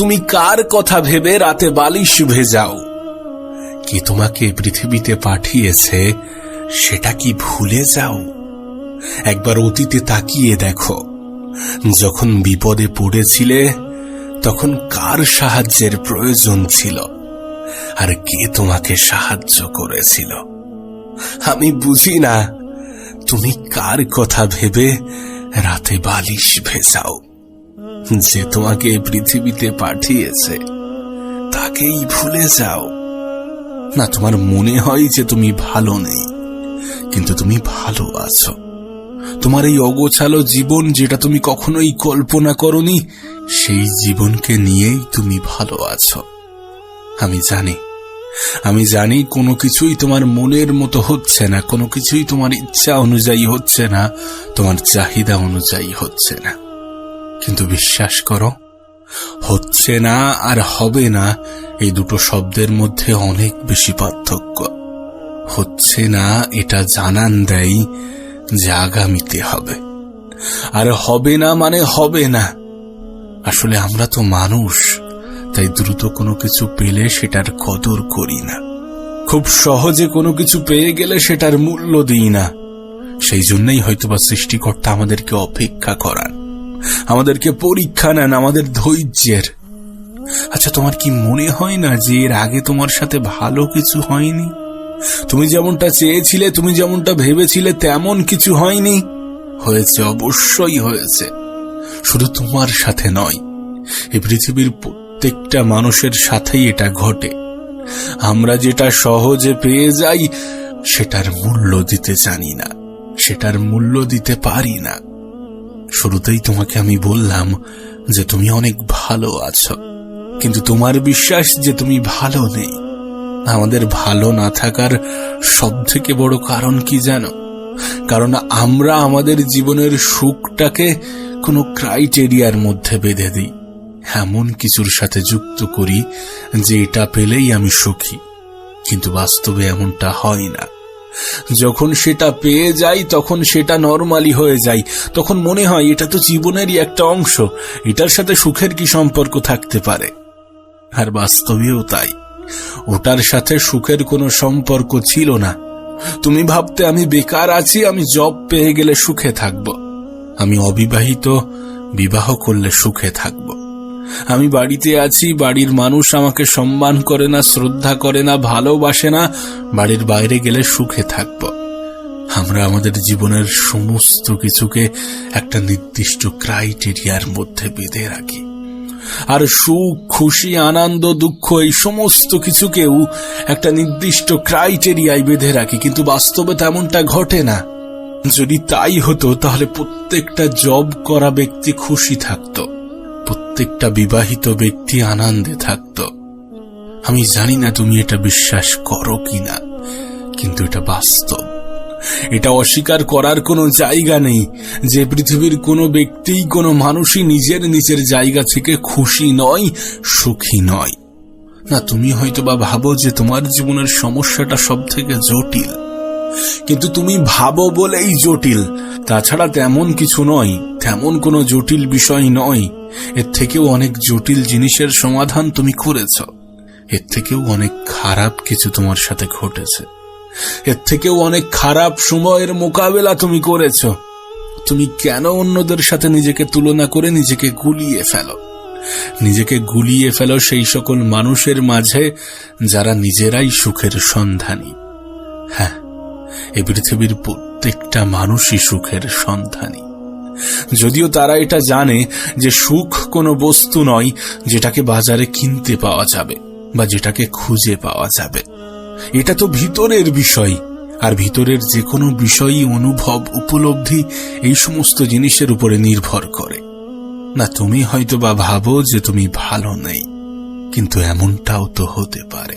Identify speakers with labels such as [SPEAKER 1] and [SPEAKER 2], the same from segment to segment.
[SPEAKER 1] তুমি কার কথা ভেবে রাতে বালিশ ভেজাও? কি তোমাকে পৃথিবীতে পাঠিয়েছে, সেটা কি ভুলে যাও? একবার অতীতে তাকিয়ে দেখো। যখন বিপদে পড়েছিলে, তখন কার সাহায্যের প্রয়োজন ছিল? আর কে তোমাকে সাহায্য করেছিল? আমি বুঝি না, তুমি কার কথা ভেবে রাতে বালিশ ভেজাও? যে তোমাকে পৃথিবীতে পাঠিয়েছে, তাকেই ভুলে যাও। না, তোমার মনে হয় যে তুমি ভালো নেই, কিন্তু তুমি ভালো আছো। তোমার এই অগোছালো জীবন যেটা তুমি কখনোই কল্পনা করনি, সেই জীবনকে নিয়েই তুমি ভালো আছো। আমি জানি আমি জানি কোনো কিছুই তোমার মনের মতো হচ্ছে না, কোনো কিছুই তোমার ইচ্ছা অনুযায়ী হচ্ছে না, তোমার চাহিদা অনুযায়ী হচ্ছে না। কিন্তু বিশ্বাস করো, হচ্ছে না আর হবে না এই দুটো শব্দের মধ্যে অনেক বেশি পার্থক্য। হচ্ছে না এটা জানান দেয় যে আগামীতে হবে। আর হবে না মানে হবে না। আসলে আমরা তো মানুষ, তাই দ্রুত কোনো কিছু পেলে সেটার কদর করি না। খুব সহজে কোনো কিছু পেয়ে গেলে সেটার মূল্য দিই না। সেই জন্যই হয়তোবা সৃষ্টিকর্তা আমাদেরকে অপেক্ষা করান। আমাদেরকে পরীক্ষা নেন, আমাদের ধৈর্যের। আচ্ছা তোমার কি মনে হয় না যে এর আগে তোমার সাথে ভালো কিছু হয়নি? তুমি যেমনটা চেয়েছিলে, তুমি যেমনটা ভেবেছিলে, তেমন কিছু হয়নি। হয়েছে, অবশ্যই হয়েছে। শুধু তোমার সাথে নয় এই পৃথিবীর প্রত্যেকটা মানুষের সাথেই এটা ঘটে। আমরা যেটা সহজে পেয়ে যাই, সেটার মূল্য দিতে জানি না, সেটার মূল্য দিতে পারি না। শুরুতেই তোমাকে আমি বললাম যে তুমি অনেক ভালো আছো। কিন্তু তোমার বিশ্বাস যে তুমি ভালো নেই। আমাদের ভালো না থাকার সব থেকে বড় কারণ কি জানো? কারণ আমরা আমাদের জীবনের সুখটাকে কোনো ক্রাইটেরিয়ার মধ্যে বেঁধে দিই। এমন কিছুর সাথে যুক্ত করি যে এটা পেলেই আমি সুখী। কিন্তু বাস্তবে এমনটা হয় না। যখন সেটা পেয়ে যাই, তখন সেটা নর্মালি হয়ে যায়। তখন মনে হয় এটা তো জীবনেরই একটা অংশ। এটার সাথে সুখের কি সম্পর্ক থাকতে পারে? আর বাস্তবেও তাই। ওটার সাথে সুখের কোনো সম্পর্ক ছিল না। তুমি ভাবতে, আমি বেকার আছি, আমি জব পেয়ে গেলে সুখে থাকব। আমি অবিবাহিত, বিবাহ করলে সুখে থাকব। আমি বাড়িতে আছি, বাড়ির মানুষ আমাকে সম্মান করে না, শ্রদ্ধা করে না, ভালোবাসে না, বাড়ির বাইরে গেলে সুখে থাকব। আমরা আমাদের জীবনের সমস্ত কিছুকে একটা নির্দিষ্ট ক্রাইটেরিয়ার মধ্যে বেঁধে রাখি। আর সুখ, খুশি, আনন্দ, দুঃখ, এই সমস্ত কিছুকেও একটা নির্দিষ্ট ক্রাইটেরিয়ায় বেঁধে রাখি, কিন্তু বাস্তবে তেমনটা ঘটে না। যদি তাই হতো, তাহলে প্রত্যেকটা জব করা ব্যক্তি খুশি থাকত। প্রত্যেকটা বিবাহিত ব্যক্তি আনন্দে থাকত। আমি জানি না তুমি এটা বিশ্বাস করো কিনা, কিন্তু এটা বাস্তব। এটা অস্বীকার করার কোনো জায়গা নেই যে পৃথিবীর কোনো ব্যক্তি কোনো মানুষই নিজের নিজের জায়গা থেকে খুশি নয়, সুখী নয়। না, তুমি হয়তো বা ভাবো যে তোমার জীবনের সমস্যাটা সব থেকে জটিল, কিন্তু তুমি ভাবো বলেই জটিল। তাছাড়া তেমন কিছু নয়। তেমন কোনো জটিল বিষয় নয়। এর থেকেও অনেক জটিল জিনিসের সমাধান তুমি করেছ। এর থেকেও অনেক খারাপ কিছু তোমার সাথে ঘটেছে। এর থেকেও অনেক খারাপ সময়ের মোকাবেলা তুমি করেছ। তুমি কেন অন্যদের সাথে নিজেকে তুলনা করে নিজেকে গুলিয়ে ফেলো? নিজেকে গুলিয়ে ফেলো সেই সকল মানুষের মাঝে যারা নিজেরাই সুখের সন্ধানী। হ্যাঁ এ পৃথিবীর প্রত্যেকটা মানুষই সুখের সন্ধানী। যদিও তারা এটা জানে যে সুখ কোনো বস্তু নয় যেটাকে বাজারে কিনতে পাওয়া যাবে বা যেটাকে খুঁজে পাওয়া যাবে। এটা তো ভিতরের বিষয়, আর ভিতরের যে কোনো বিষয়ই অনুভব উপলব্ধি এই সমস্ত জিনিসের উপরে নির্ভর করে। না, তুমি হয়তো বা ভাবো যে তুমি ভালো নেই, কিন্তু এমনটাও তো হতে পারে।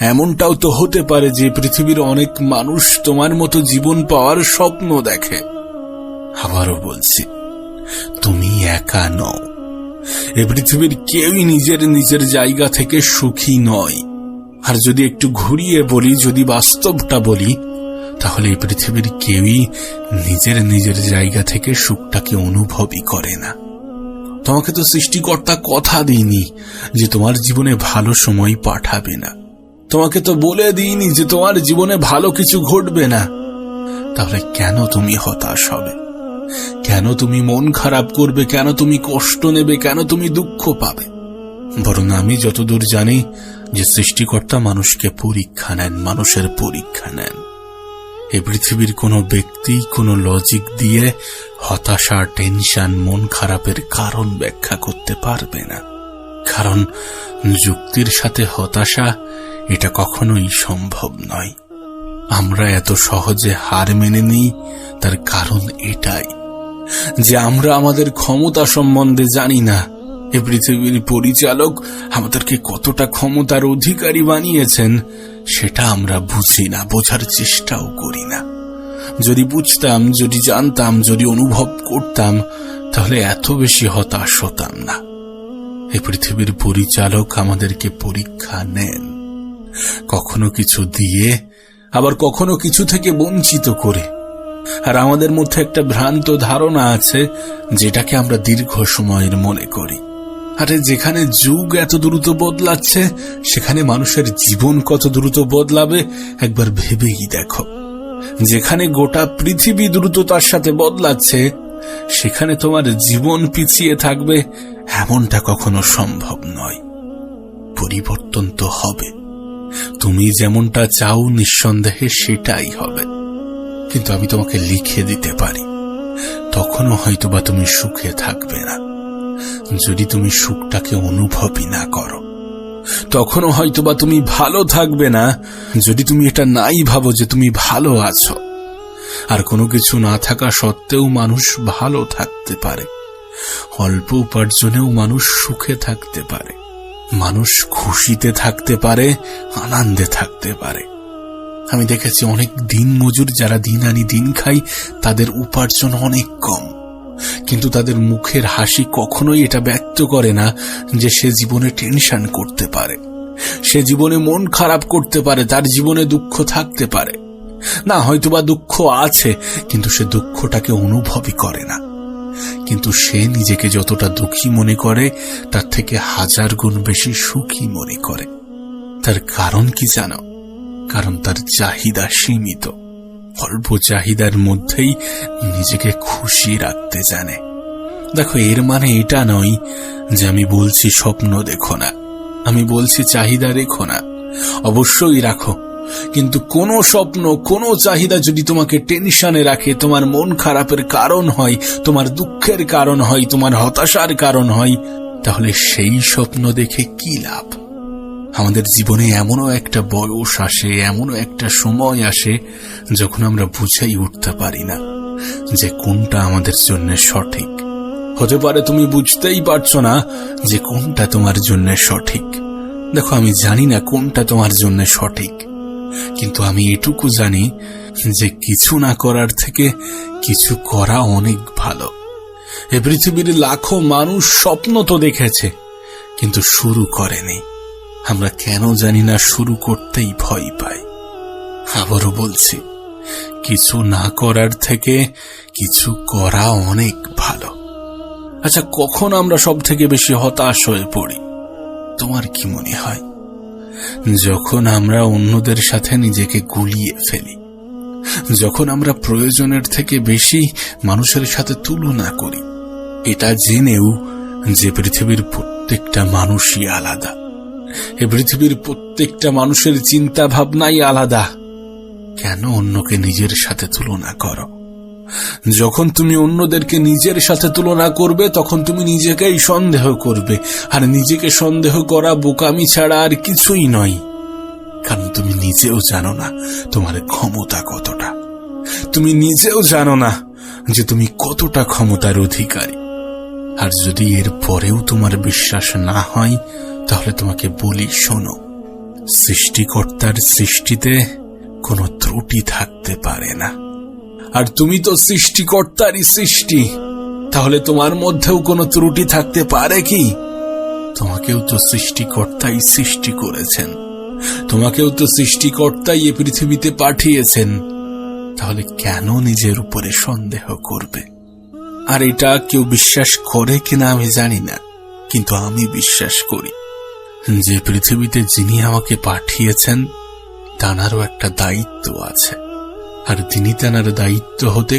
[SPEAKER 1] এমনটাও তো হতে পারে যে পৃথিবীর অনেক মানুষ তোমার মতো জীবন পাওয়ার স্বপ্ন দেখে। আবারও বলছি, তুমি একা নও। এ পৃথিবীর কেউই নিজের নিজের জায়গা থেকে সুখী নয়। আর যদি একটু ঘুরিয়ে বলি, যদি বাস্তবটা বলি, তাহলে এই পৃথিবীর কেউই নিজের নিজের জায়গা থেকে সুখটাকে অনুভবই করে না। তোমাকে তো সৃষ্টিকর্তা কথা দিইনি যে তোমার জীবনে ভালো সময় পাঠাবে না। তোমাকে তো বলে দিইনি যে তোমার জীবনে ভালো কিছু ঘটবে না। তাহলে কেন তুমি হতাশ হবে? কেন তুমি মন খারাপ করবে? কেন তুমি কষ্ট নেবে? কেন তুমি দুঃখ পাবে? বরং আমি যতদূর জানি যে সৃষ্টিকর্তা মানুষকে পরীক্ষা নেন, মানুষের পরীক্ষা নেন। এই পৃথিবীর কোনো ব্যক্তি, কোনো লজিক দিয়ে হতাশা টেনশন মন খারাপের কারণ ব্যাখ্যা করতে পারবে না। কারণ যুক্তির সাথে হতাশা এটা কখনোই সম্ভব নয়। আমরা এত সহজে হার মেনে নিই, তার কারণ এটাই যে আমরা আমাদের ক্ষমতা সম্বন্ধে জানি না। এ পৃথিবীর পরিচালক আমাদেরকে কতটা ক্ষমতার অধিকারী বানিয়েছেন, সেটা আমরা বুঝি না, বোঝার চেষ্টাও করি না। যদি বুঝতাম, যদি জানতাম, যদি অনুভব করতাম, তাহলে এত বেশি হতাশ হতাম না। এই পৃথিবীর পরিচালক আমাদেরকে পরীক্ষা নেন। কখনো কিছু দিয়ে আবার কখনো কিছু থেকে বঞ্চিত করে। আর আমাদের মধ্যে একটা ভ্রান্ত ধারণা আছে, যেটাকে আমরা দীর্ঘ সময়ের মনে করি। আরে, যেখানে যুগ এত দ্রুত বদলাচ্ছে, সেখানে মানুষের জীবন কত দ্রুত বদলাবে, একবার ভেবেই দেখো। যেখানে গোটা পৃথিবী দ্রুততার সাথে বদলাচ্ছে, সেখানে তোমার জীবন পিছিয়ে থাকবে, এমনটা কখনো সম্ভব নয়। পরিবর্তন তো হবে। তুমি যেমনটা চাও নিঃসন্দেহে সেটাই হবে। কিন্তু আমি তোমাকে লিখে দিতে পারি। তখনও হয়তোবা তুমি সুখে থাকবে না। যদি তুমি সুখটাকে অনুভবই না করো, তখনও হয়তোবা তুমি ভালো থাকবে না। যদি তুমি এটা নাই ভাবো যে তুমি ভালো আছো, আর কোনো কিছু না থাকা সত্ত্বেও মানুষ ভালো থাকতে পারে। অল্প উপার্জনেও মানুষ সুখে থাকতে পারে। মানুষ খুশিতে থাকতে পারে, আনন্দে থাকতে পারে। আমি দেখেছি অনেক দিন মজুর যারা দিন আনি দিন খাই তাদের উপার্জন অনেক কম। কিন্তু তাদের মুখের হাসি কখনোই এটা ব্যক্ত করে না যে সে জীবনে টেনশন করতে পারে। সে জীবনে মন খারাপ করতে পারে, তার জীবনে দুঃখ থাকতে পারে। না, হয়তোবা দুঃখ আছে, কিন্তু সে দুঃখটাকে অনুভবই করে না। কিন্তু সে নিজেকে যতটা দুঃখী মনে করে, তার থেকে হাজার গুণ বেশি সুখী মনে করে। তার কারণ কি জানো? কারণ তার চাহিদা সীমিত। অল্প চাহিদার মধ্যেই নিজেকে খুশি রাখতে জানে। দেখো, এর মানে এটা নয় যে আমি বলছি স্বপ্ন দেখো না। আমি বলছি চাহিদা রেখো না। অবশ্যই রাখো। কিন্তু কোনো স্বপ্ন, কোনো চাহিদা যদি তোমাকে টেনশনে রাখে, তোমার মন খারাপের কারণ হয়, তোমার দুঃখের কারণ হয়, তোমার হতাশার কারণ হয়, তাহলে সেই স্বপ্ন দেখে কি লাভ? আমাদের জীবনে এমনও একটা বয়স আসে, এমনও একটা সময় আসে যখন আমরা বুঝেই উঠতে পারি না যে কোনটা আমাদের জন্য সঠিক। হতে পারে তুমি বুঝতেই পারছ না যে কোনটা তোমার জন্য সঠিক। দেখো, আমি জানি না কোনটা তোমার জন্য সঠিক। কিন্তু আমি এটুকু জানি যে কিছু না করার থেকে কিছু করা অনেক ভালো। এ পৃথিবীর লাখো মানুষ স্বপ্ন তো দেখেছে, কিন্তু শুরু করেনি। আমরা কেন জানি না শুরু করতেই ভয় পাই। আবারও বলছি, কিছু না করার থেকে কিছু করা অনেক ভালো। আচ্ছা কখন আমরা সব থেকে বেশি হতাশ হয়ে পড়ি? তোমার কি মনে হয়? যখন আমরা অন্যদের সাথে নিজেকে গুলিয়ে ফেলি, যখন আমরা প্রয়োজনের থেকে বেশি মানুষের সাথে তুলনা করি, এটা জেনেও যে পৃথিবীর প্রত্যেকটা মানুষই আলাদা। এ পৃথিবীর প্রত্যেকটা মানুষের চিন্তা ভাবনাই আলাদা। কেন অন্যকে নিজের সাথে তুলনা করো? যখন তুমি অন্যদেরকে নিজের সাথে তুলনা করবে, তখন তুমি নিজেকেই সন্দেহ করবে। আর নিজেকে সন্দেহ করা বোকামি ছাড়া আর কিছুই নয়। কারণ তুমি নিজেও জানো না তোমার ক্ষমতা কতটা। তুমি নিজেও জানো না যে তুমি কতটা ক্ষমতার অধিকারী। আর যদি এর পরেও তোমার বিশ্বাস না হয়, তাহলে তোমাকে বলি শোনো, সৃষ্টিকর্তার সৃষ্টিতে কোনো ত্রুটি থাকতে পারে না। আর তুমি তো সৃষ্টিকর্তারই সৃষ্টি। তাহলে তোমার মধ্যেও কোনো ত্রুটি থাকতে পারে কি? তোমাকেও তো সৃষ্টিকর্তাই সৃষ্টি করেছেন। তোমাকেও তো সৃষ্টিকর্তাই এ পৃথিবীতে পাঠিয়েছেন। তাহলে কেন নিজের উপরে সন্দেহ করবে? আর এটা কেউ বিশ্বাস করে কিনা আমি জানি না, কিন্তু আমি বিশ্বাস করি, যে পৃথিবীতে যিনি আমাকে পাঠিয়েছেন তানারও একটা দায়িত্ব আছে। আর তিনি তেনার দায়িত্ব হতে